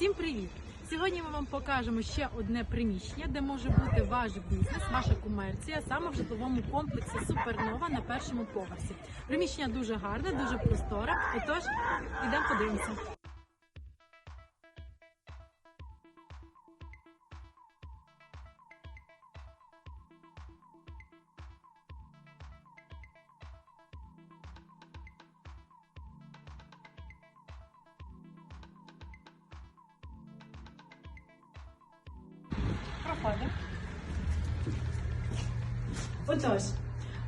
Всім привіт! Сьогодні ми вам покажемо ще одне приміщення, де може бути ваш бізнес, ваша комерція саме в житловому комплексі Супернова на першому поверсі. Приміщення дуже гарне, дуже просторе. Отож, ідемо подивимося. Проходимо. Отож,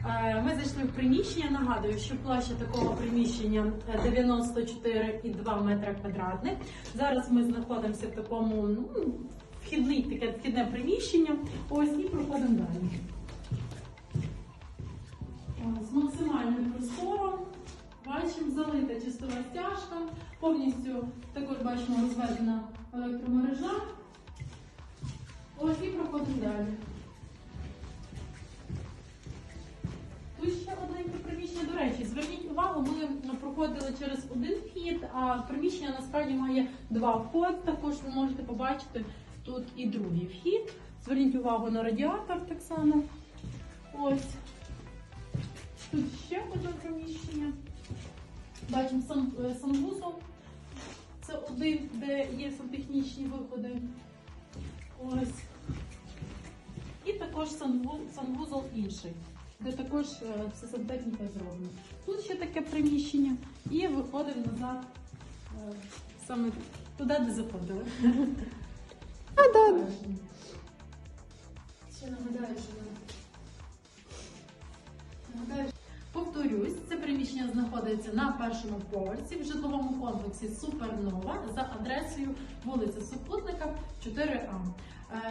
е, ми зайшли в приміщення. Нагадую, що площа такого приміщення е, 94,2 метра квадратних. Зараз ми знаходимося в такому ну, вхідний, таке вхідне приміщення. Ось і проходимо далі. Е, З максимальним простором. Бачимо, залита чистова стяжка. Повністю також бачимо розведена електромережа. Ось і проходимо далі. Тут ще одне приміщення. До речі, зверніть увагу, ми проходили через один вхід, а приміщення насправді має два входи. Також ви можете побачити тут і другий вхід. Зверніть увагу на радіатор так само. Ось. Тут ще одне приміщення. Бачимо сам, е, санвузол. Це один, де є сантехнічні виходи. Ось. Також санвузол інший, де також е, все сантехніка зроблена. Тут ще таке приміщення і виходимо назад е, саме туди, де заходили. А, да. Ще нагадаю, що. Повторюсь, приміщення знаходиться на першому поверсі в житловому комплексі Супернова за адресою вулиця Супутника 4А.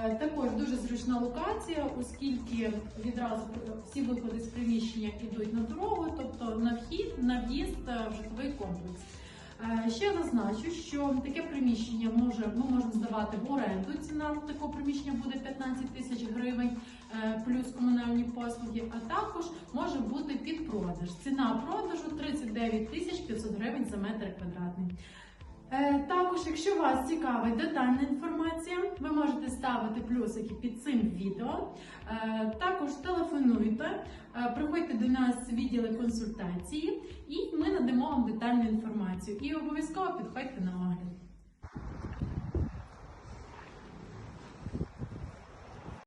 Е, Також дуже зручна локація, оскільки відразу всі виходи з приміщення йдуть на дорогу, тобто на вхід, на в'їзд е, в житловий комплекс. Е, Ще зазначу, що таке приміщення може ми можемо здавати в оренду. Ціна такого приміщення буде 15 тисяч гривень плюс комунальні послуги, а також може бути під продаж. Ціна продажу 39 тисяч 500 гривень за метр квадратний. Е, Також, якщо вас цікавить детальна інформація, ви можете ставити плюсики під цим відео. Е, Також телефонуйте, е, приходьте до нас в відділи консультації, і ми надамо вам детальну інформацію. І обов'язково підходьте на огляд.